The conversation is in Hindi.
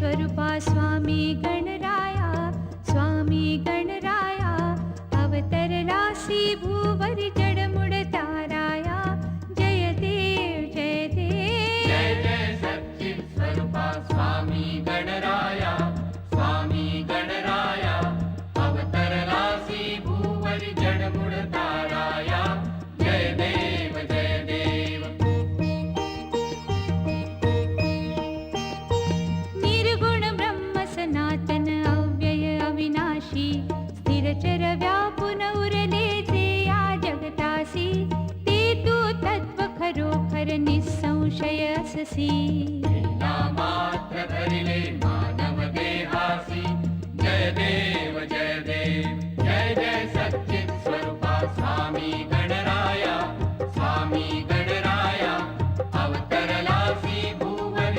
स्वरूपा, स्वामी गणराया स्वामी गणराया, अवतर राशि भूवर जडमुड ताराया। जय देव जय देव जय जय सच्चित स्वरूपा, स्वामी गणराया स्वामी गणराया, अवतर राशि भूवर जडमुड चरव्या पुन उरले जे या जगतासी। ते तू तत्व खरोखर निसंशय अससी। मात्र धरिले मानव देहासी। जय देव जय देव।